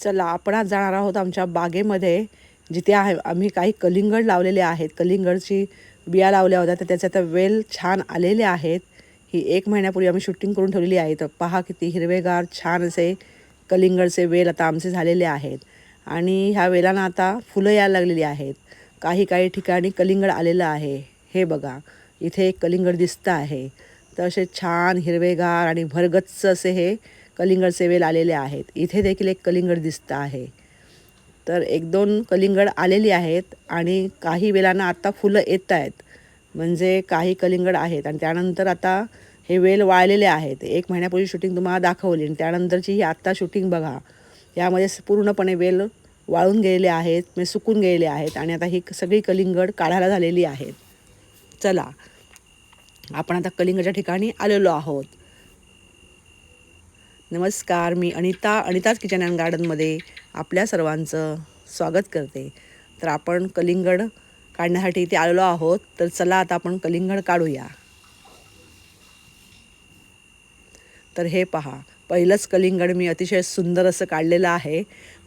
चला आपण आज जाणार आहोत आमच्या बागेमध्ये जिथे आहे आम्ही काही कलिंगड लावलेले आहेत. कलिंगडची बिया लावल्या होत्या तर त्याचे आता वेल छान आलेले आहेत. ही एक महिन्यापूर्वी आम्ही शूटिंग करून ठेवलेली आहे तर पहा किती हिरवेगार छान असे कलिंगडचे वेल आता आमचे झालेले आहेत. आणि ह्या वेलांना आता फुलं यायला लागलेली आहेत. काही काही ठिकाणी कलिंगड आलेलं आहे. हे बघा इथे एक कलिंगड दिसतं आहे. तर असे छान हिरवेगार आणि भरगच्च असे हे कलिंगडचे वेल आलेले आहेत. इथे देखील एक कलिंगड दिसतं आहे. तर एक दोन कलिंगड आलेली आहेत आणि काही वेलांना आता फुलं येत आहेत. म्हणजे काही कलिंगड आहेत आणि त्यानंतर आता हे वेल वाळलेले आहेत. एक महिन्यापूर्वी शूटिंग तुम्हाला दाखवली आणि त्यानंतरची ही आत्ता शूटिंग बघा. यामध्ये पूर्णपणे वेल वाळून गेलेले आहेत म्हणजे सुकून गेलेले आहेत आणि आता ही सगळी कलिंगड काढायला झालेली आहेत. चला आपण आता कलिंगडच्या ठिकाणी आलेलो आहोत. नमस्कार मी अनिता अनिताज किचन अँड गार्डनमध्ये आपल्या सर्वांचं स्वागत करते. तर आपण कलिंगड काढण्यासाठी इथे आलेलो आहोत. तर चला आता आपण कलिंगड काढूया. तर हे पहा पहिलंच कलिंगड मी अतिशय सुंदर असं काढलेलं आहे.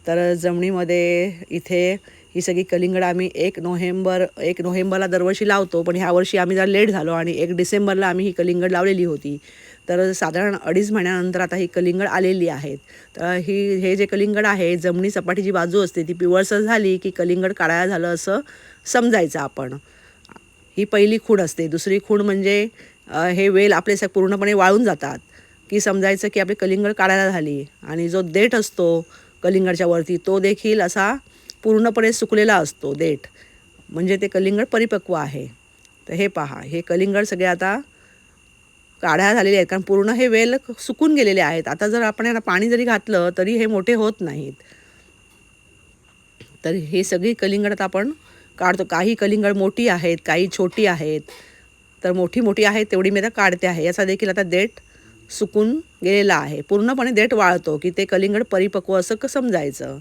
तर जमिनीमध्ये इथे ही सगळी कलिंगड आम्ही एक नोव्हेंबर एक नोव्हेंबरला दरवर्षी लावतो पण ह्या वर्षी आम्ही जरा लेट झालो आणि एक डिसेंबरला आम्ही ही कलिंगड लावलेली होती. तर साधारण अडीच महिन्यानंतर आता ही कलिंगड आलेली आहेत. तर ही हे जे कलिंगड आहे जमिनी सपाटीची बाजू असते ती पिवळसर झाली की कलिंगड काढायला झालं असं समजायचं आपण. ही पहिली खूण असते. दुसरी खूण म्हणजे हे वेल आपले स पूर्णपणे वाळून जातात. की समजायचं की आपली कलिंगड काढायला झाली आणि जो देठ असतो कलिंगडच्या वरती तो देखील असा पूर्णपणे सुकलेला असतो देठ. म्हणजे ते कलिंगड परिपक्व आहे. तर हे पहा हे कलिंगड सगळे आता काढ्या झालेले आहेत. कारण पूर्ण हे वेल सुकून गेलेले आहेत. आता जर आपण यांना पाणी जरी घातलं तरी हे मोठे होत नाहीत. तर हे सगळी कलिंगडात आपण काढतो. काही कलिंगड मोठी आहेत काही छोटी आहेत. तर मोठी मोठी आहेत तेवढी मी आता काढते आहे. याचा देखील आता देठ सुकून गेलेला आहे. पूर्णपणे देठ वाळतो की ते कलिंगड परिपक्व असं क समजायचं.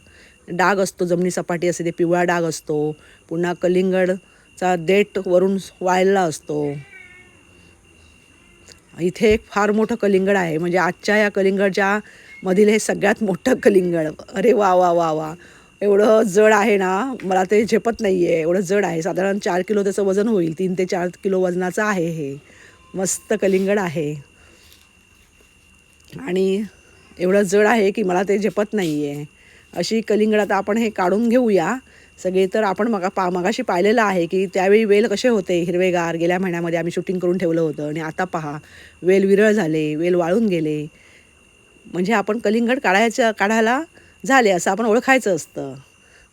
डाग असतो जमिनी सपाटी असते ते पिवळा डाग असतो. पुन्हा कलिंगडचा देठ वरून वाळला असतो. इथे एक फार मोठं कलिंगड आहे. म्हणजे आजच्या या कलिंगडच्या मधील हे सगळ्यात मोठं कलिंगड. अरे वा वा वा वा. एवढं जड आहे ना मला ते झेपत नाही आहे एवढं जड आहे. साधारण चार किलो त्याचं वजन होईल. तीन ते चार किलो वजनाचं आहे हे. मस्त कलिंगड आहे. आणि एवढं जड आहे की मला ते झेपत नाही आहे अशी कलिंगड आता आपण हे काढून घेऊया. सगळे तर आपण मगा पा मगाशी पाहिलेलं आहे की त्यावेळी वेल कसे होते हिरवेगार? गेल्या महिन्यामध्ये आम्ही शूटिंग करून ठेवलं होतं आणि आता पहा वेल विरळ झाले वेल वाळून गेले. म्हणजे आपण कलिंगड काढायचं काढायला झाले असं आपण ओळखायचं असतं.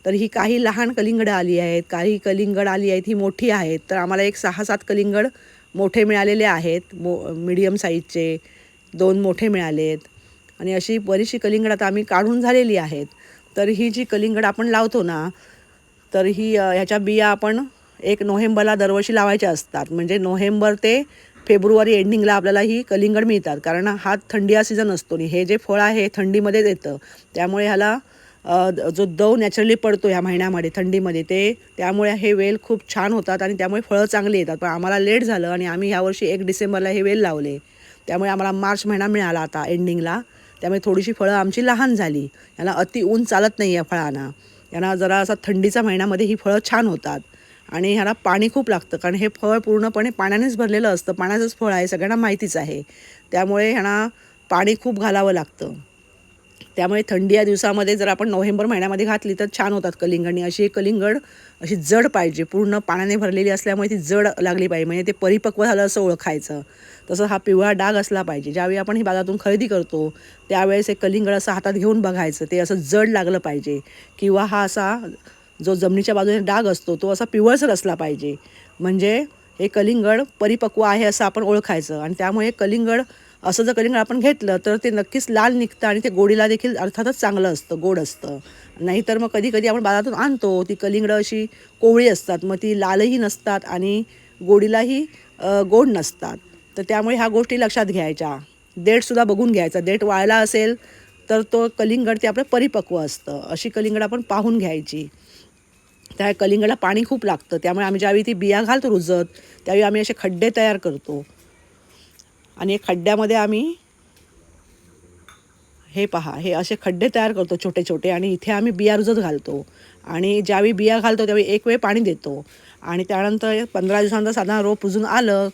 तर ही काही लहान कलिंगडं आली आहेत काही कलिंगड आली आहेत ही मोठी आहेत. तर आम्हाला एक सहा सात कलिंगड मोठे मिळालेले आहेत. मो मिडियम साईजचे दोन मोठे मिळालेत. आणि अशी बरीचशी कलिंगड आता आम्ही काढून झालेली आहेत. तर ही जी कलिंगड आपण लावतो ना तर ही ह्याच्या बिया आपण एक नोव्हेंबरला दरवर्षी लावायच्या असतात. म्हणजे नोव्हेंबर ते फेब्रुवारी एंडिंगला आपल्याला ही कलिंगड मिळतात. कारण हा थंडी हा सीझन असतो आणि हे जे फळ आहे हे थंडीमध्येच येतं. त्यामुळे ह्याला जो दव नॅचरली पडतो ह्या महिन्यामध्ये थंडीमध्ये ते त्यामुळे हे वेल खूप छान होतात आणि त्यामुळे फळं चांगली येतात. पण आम्हाला लेट झालं आणि आम्ही ह्यावर्षी एक डिसेंबरला हे वेल लावले. त्यामुळे आम्हाला मार्च महिना मिळाला आता एंडिंगला. त्यामुळे थोडीशी फळं आमची लहान झाली. याला अति ऊन चालत नाही या फळांना. यांना जरा असा थंडीच्या महिन्यामध्ये ही फळं छान होतात. आणि ह्याला पाणी खूप लागतं कारण हे फळ पूर्णपणे पाण्यानेच भरलेलं असतं. पाण्याचंच फळ आहे सगळ्यांना माहितीच आहे. त्यामुळे ह्यांना पाणी खूप घालावं लागतं. त्यामुळे थंडी या दिवसामध्ये जर आपण नोव्हेंबर महिन्यामध्ये घातली तर छान होतात कलिंगणी अशी एक कलिंगड अशी जड पाहिजे. पूर्ण पाण्याने भरलेली असल्यामुळे ती जड लागली पाहिजे. म्हणजे ते परिपक्व झालं असं ओळखायचं. तसं हा पिवळा डाग असला पाहिजे. ज्यावेळी आपण ही बाजारातून खरेदी करतो त्यावेळेस हे कलिंगड असं हातात घेऊन बघायचं. ते असं जड लागलं पाहिजे. किंवा हा असा जो जमिनीच्या बाजूने डाग असतो तो असा पिवळसर असला पाहिजे. म्हणजे हे कलिंगड परिपक्व आहे असं आपण ओळखायचं. आणि त्यामुळे कलिंगड असं जर कलिंगड आपण घेतलं तर ते नक्कीच लाल निघतं आणि ते गोडीला देखील अर्थातच चांगलं असतं गोड असतं. नाहीतर मग कधी कधी आपण बाजारातून आणतो ती कलिंगडं अशी कोवळी असतात मग ती लालही नसतात आणि गोडीलाही गोड नसतात. तर त्यामुळे ह्या गोष्टी लक्षात घ्यायच्या. देठसुद्धा बघून घ्यायचा. देठ वाळला असेल तर तो कलिंगड ते आपलं परिपक्व असतं. अशी कलिंगड आपण पाहून घ्यायची. त्या कलिंगडला पाणी खूप लागतं. त्यामुळे आम्ही ज्यावेळी ती बिया घालतो रुजत त्यावेळी आम्ही असे खड्डे तयार करतो. आणि खड्ड्यामध्ये आम्ही हे पहा हे असे खड्डे तयार करतो छोटे छोटे आणि इथे आम्ही बिया रुजत घालतो. आणि ज्यावेळी बिया घालतो त्यावेळी एक वेळ पाणी देतो. आणि त्यानंतर पंधरा दिवसानंतर साधारण रोप रुजून आलं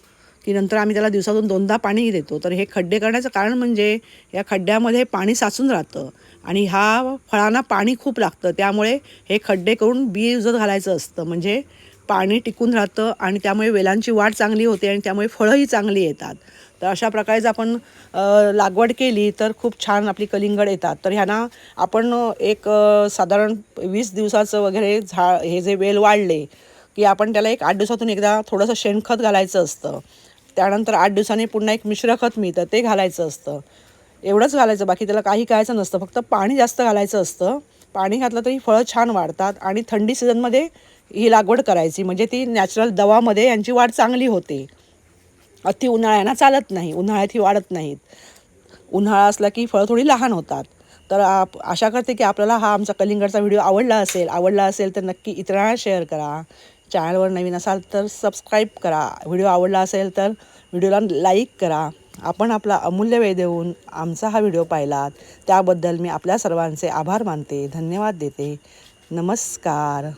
की नंतर आम्ही त्याला दिवसातून दोनदा पाणीही देतो. तर हे खड्डे करण्याचं कारण म्हणजे या खड्ड्यामध्ये पाणी साचून राहतं आणि ह्या फळांना पाणी खूप लागतं. त्यामुळे हे खड्डे करून बी रुजत घालायचं असतं. म्हणजे पाणी टिकून राहतं आणि त्यामुळे वेलांची वाढ चांगली होते आणि त्यामुळे फळंही चांगली येतात. तर अशा प्रकारे जर आपण लागवड केली तर खूप छान आपली कलिंगड येतात. तर ह्यांना आपण एक साधारण वीस दिवसाचं वगैरे झा हे जे वेल वाढले की आपण त्याला एक आठ दिवसातून एकदा थोडंसं शेणखत घालायचं असतं. त्यानंतर आठ दिवसांनी पुन्हा एक मिश्र खत मिळतं ते घालायचं असतं. एवढंच घालायचं बाकी त्याला काही करायचं नसतं. फक्त पाणी जास्त घालायचं असतं. पाणी घातलं तरी फळं छान वाढतात आणि थंडी सीझनमध्ये ही लागवड करायची. म्हणजे ती नॅचरल दवामध्ये यांची वाढ चांगली होते. अति उन्हाळ्याना चालत नाही उन्हाळ्यात ही वाढत नाहीत. उन्हाळा असला की फळं थोडी लहान होतात. तर आप आशा करते की आपल्याला हा आमचा कलिंगडचा व्हिडिओ आवडला असेल आवडला असेल तर नक्की इतरांना शेअर करा. चॅनलवर नवीन असाल तर सबस्क्राईब करा. व्हिडिओ आवडला असेल तर व्हिडिओला लाईक करा. आपण आपला अमूल्य वेळ देऊन आमचा हा व्हिडिओ पाहिलात. त्याबद्दल मी आपल्या सर्वांचे आभार मानते. धन्यवाद देते. नमस्कार.